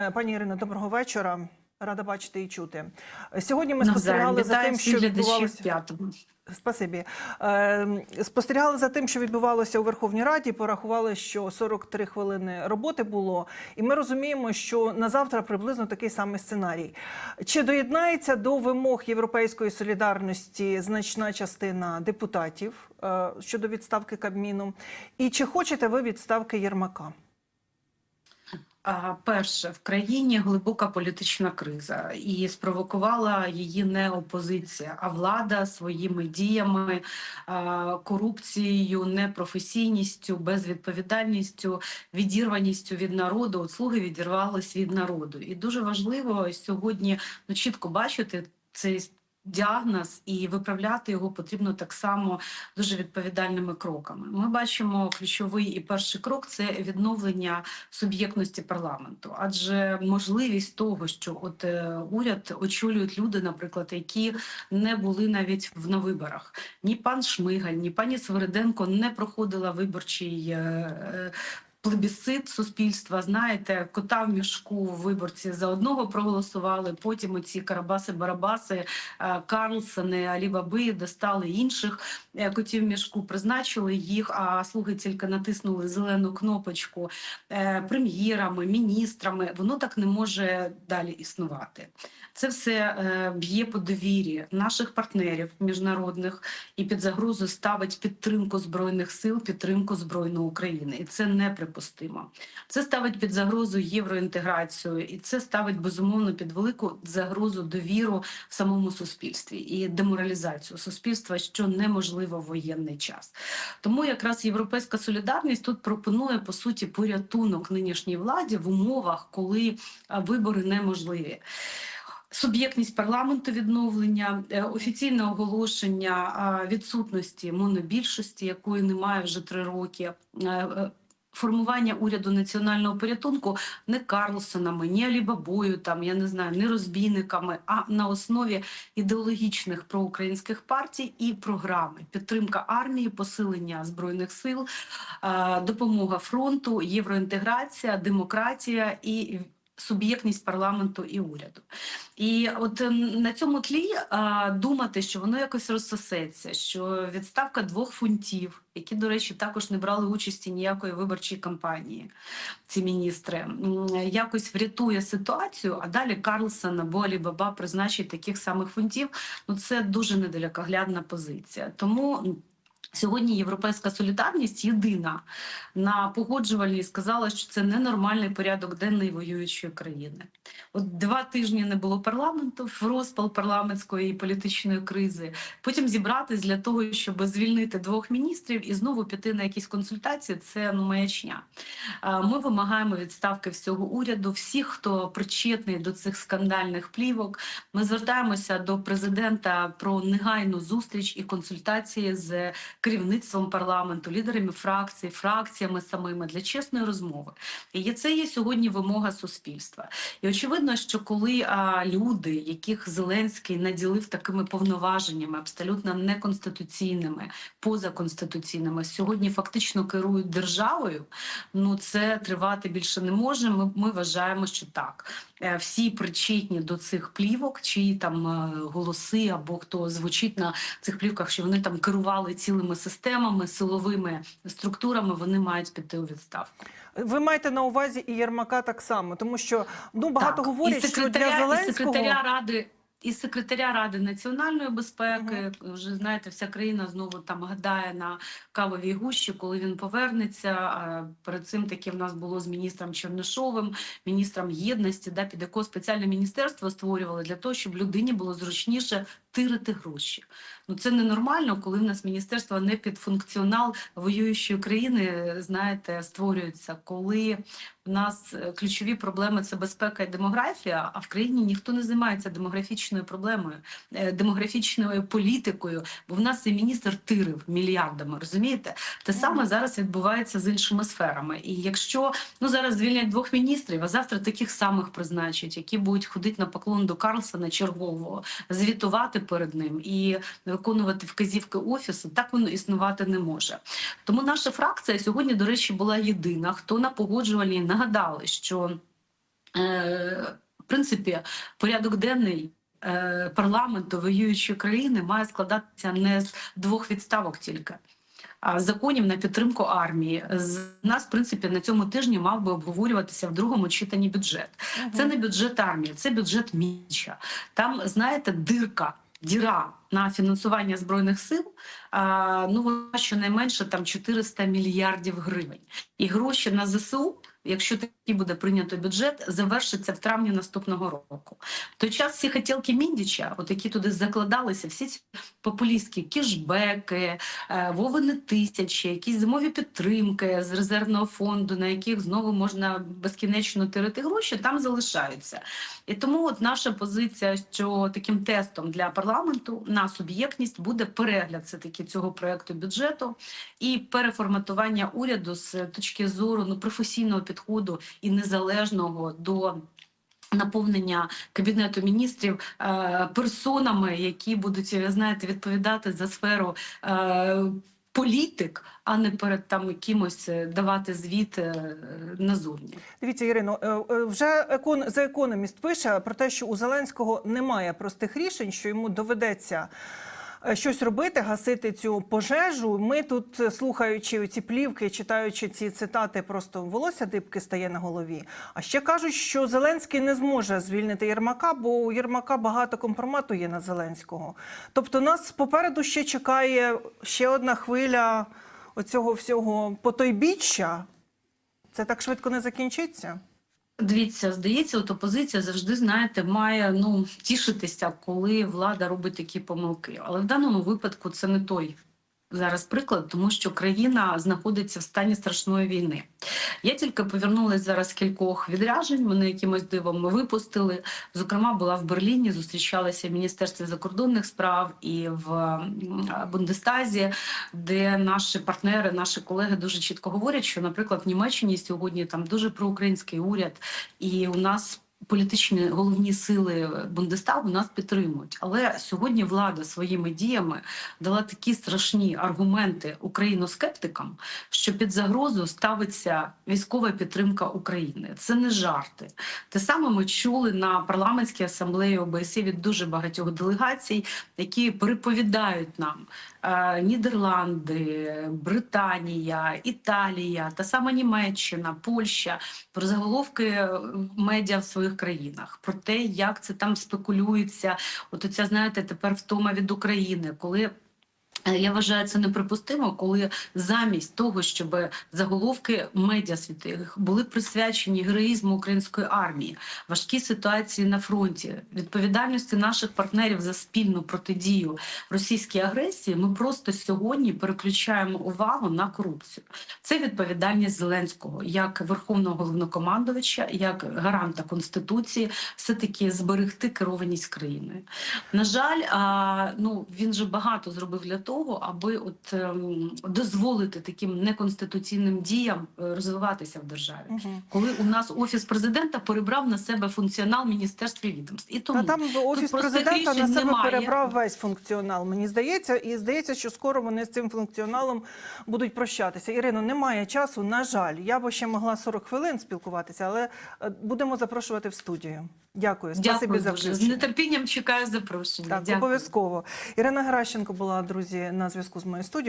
Е, Пані Ірино, доброго вечора. Рада бачити і чути. Сьогодні ми спостерігали за тим, що відбувалося. Спасибі. Е, Спостерігали за тим, що відбувалося у Верховній Раді. Порахували, що 43 хвилини роботи було, і ми розуміємо, що на завтра приблизно такий самий сценарій. Чи доєднається до вимог європейської солідарності значна частина депутатів е, щодо відставки Кабміну? І чи хочете ви відставки Єрмака? Перше, в країні глибока політична криза, і спровокувала її не опозиція, а влада своїми діями, корупцією, непрофесійністю, безвідповідальністю, відірваністю від народу. От слуги відірвались від народу. І дуже важливо сьогодні ну, чітко бачити цей. Діагноз і виправляти його потрібно так само дуже відповідальними кроками. Ми бачимо ключовий і перший крок це відновлення суб'єктності парламенту, адже можливість того, що от е, уряд очолюють люди, наприклад, які не були навіть в на виборах. Ні пан Шмигаль, ні пані Свириденко не проходила виборчий. Плебісцит суспільства, знаєте, кота в мішку виборці за одного проголосували. Потім оці карабаси-барабаси, е, Карлсони, Алібаби достали інших е, котів в мішку, призначили їх. А слуги тільки натиснули зелену кнопочку е, прем'єрами, міністрами. Воно так не може далі існувати. Це все б'є по довірі наших партнерів міжнародних і під загрозу ставить підтримку збройних сил, підтримку збройної України, і це неприпустимо. Це ставить під загрозу євроінтеграцію, і це ставить безумовно під велику загрозу довіру в самому суспільстві і деморалізацію суспільства, що неможливо в воєнний час. Тому якраз європейська солідарність тут пропонує по суті порятунок нинішній владі в умовах, коли вибори неможливі. Суб'єктність парламенту відновлення, е, офіційне оголошення відсутності монобільшості, якої немає вже три роки. Формування уряду національного порятунку не Карлсонами, ні Алібабою, там я не знаю, не розбійниками, а на основі ідеологічних проукраїнських партій і програми. Підтримка армії, посилення збройних сил, е, допомога фронту, євроінтеграція, демократія і суб'єктність парламенту і уряду. І от ем, на цьому тлі а, думати, що воно якось розсосеться, що відставка двох фунтів, які, до речі, також не брали участі ніякої виборчої кампанії, ці міністри, якось врятує ситуацію, а далі Карлсон або Алібаба призначить таких самих фунтів. Ну це дуже недалекоглядна позиція. Тому. Сьогодні європейська солідарність єдина на погоджувальній сказала, що це ненормальний порядок денний воюючої країни. От два тижні не було парламенту, в розпал парламентської і політичної кризи. Потім зібратись для того, щоб звільнити двох міністрів і знову піти на якісь консультації. Це ну маячня. Ми вимагаємо відставки всього уряду, всіх, хто причетний до цих скандальних плівок. Ми звертаємося до президента про негайну зустріч і консультації з керівництвом парламенту, лідерами фракцій, фракціями самими для чесної розмови. І це є сьогодні вимога суспільства. І очевидно, що коли а, люди, яких Зеленський наділив такими повноваженнями, абсолютно неконституційними, позаконституційними, сьогодні фактично керують державою, ну це тривати більше не може. Ми, ми вважаємо, що так. Е, Всі причетні до цих плівок, чиї там е, голоси або хто звучить на цих плівках, що вони там керували цілими системами, силовими структурами, вони мають піти у відставку. Ви маєте на увазі і Єрмака так само, тому що ну багато Так, говорять, що для секретаря, і секретаря ради. І секретаря ради національної безпеки вже знаєте, вся країна знову там гадає на кавовій гущі, коли він повернеться. Перед цим таке в нас було з міністром Чернишовим, міністром єдності, да, під якого спеціальне міністерство створювали для того, щоб людині було зручніше тирити гроші. Ну це ненормально, коли в нас міністерство не під функціонал воюючої країни, знаєте, створюється, коли в нас е, ключові проблеми це безпека і демографія, а в країні ніхто не займається демографічною проблемою, е, демографічною політикою, бо в нас цей міністр тирив мільярдами, розумієте? Те саме зараз відбувається з іншими сферами. І якщо ну зараз звільнять двох міністрів, а завтра таких самих призначать, які будуть ходити на поклон до Карлсона чергового, звітувати перед ним і виконувати вказівки офісу, так воно існувати не може. Тому наша фракція сьогодні, до речі, була єдина, хто на погоджувальній нагадали, що Е, в принципі, порядок денний е, парламенту воюючої країни має складатися не з двох відставок тільки. А з законів на підтримку армії з нас, в принципі, на цьому тижні мав би обговорюватися в другому читанні бюджет. Це не бюджет армії, це бюджет Міча. Там, знаєте, дирка, діра на фінансування збройних сил. Ну вона щонайменше там 400 мільярдів гривень. І гроші на ЗСУ, якщо такий буде прийнято бюджет, завершиться в травні наступного року. В той час всі хотілки Міндіча, от які туди закладалися, всі ці популістські кішбеки, е, Вовини тисячі, якісь зимові підтримки з резервного фонду, на яких знову можна безкінечно тирити гроші, там залишаються. І тому от наша позиція, що таким тестом для парламенту на суб'єктність буде перегляд все таки цього проекту бюджету і переформатування уряду з точки зору ну професійного підходу і незалежного до. Наповнення кабінету міністрів е, персонами, які будуть знаєте, відповідати за сферу е, політик, а не перед там якимось е, давати звіт е, назовні. Дивіться, Ірино, е, вже екон за економіст пише про те, що у Зеленського немає простих рішень, що йому доведеться. Е, Щось робити, гасити цю пожежу. Ми тут, е, слухаючи ці плівки, читаючи ці цитати, просто волосся дибки стає на голові. А ще кажуть, що Зеленський не зможе звільнити Єрмака, бо у Єрмака багато компромату є на Зеленського. Тобто, нас попереду ще чекає ще одна хвиля оцього всього потойбіччя. Це так швидко не закінчиться. Дивіться, здається, от опозиція завжди, знаєте, має ну тішитися, коли влада робить такі помилки. Але в даному випадку це не той зараз приклад, тому що країна знаходиться в стані страшної війни. Я тільки повернулася зараз кількох відряджень. Мене якимось дивом випустили. Зокрема, була в Берліні, зустрічалася в Міністерстві закордонних справ і в Бундестазі, де наші партнери, наші колеги дуже чітко говорять, що, наприклад, в Німеччині сьогодні там дуже проукраїнський уряд, і у нас. Політичні головні сили Бундестагу нас підтримують, але сьогодні влада своїми діями дала такі страшні аргументи україноскептикам, що під загрозу ставиться військова підтримка України. Це не жарти. Те саме ми чули на парламентській асамблеї ОБСЄ від дуже багатьох делегацій, які переповідають нам Нідерланди, Британія, Італія, та сама Німеччина, Польща про заголовки е, медіа в своїх країнах, про те, як це там спекулюється. От оця, знаєте, тепер втома від України, коли. Е, Я вважаю це неприпустимо, коли замість того, щоб заголовки медіа світових були присвячені героїзму української армії, важкій ситуації на фронті, відповідальності наших партнерів за спільну протидію російській агресії, ми просто сьогодні переключаємо увагу на корупцію. Це відповідальність Зеленського як верховного головнокомандувача, як гаранта конституції, все таки зберегти керованість країною. На жаль, ну він же багато зробив для того, аби от ем, дозволити таким неконституційним діям е, розвиватися в державі. Угу. Коли у нас офіс президента перебрав на себе функціонал міністерств і відомств, і тому Та там офіс президента на себе немає. перебрав весь функціонал. Мені здається, і здається, що скоро вони з цим функціоналом будуть прощатися. Ірино, немає часу. На жаль, я би ще могла 40 хвилин спілкуватися, але е, будемо запрошувати в студію. Дякую, спасибі за вже. З нетерпінням чекаю запрошення. Так, Дякую. обов'язково. Ірина Геращенко була друзі на зв'язку з моєю студією.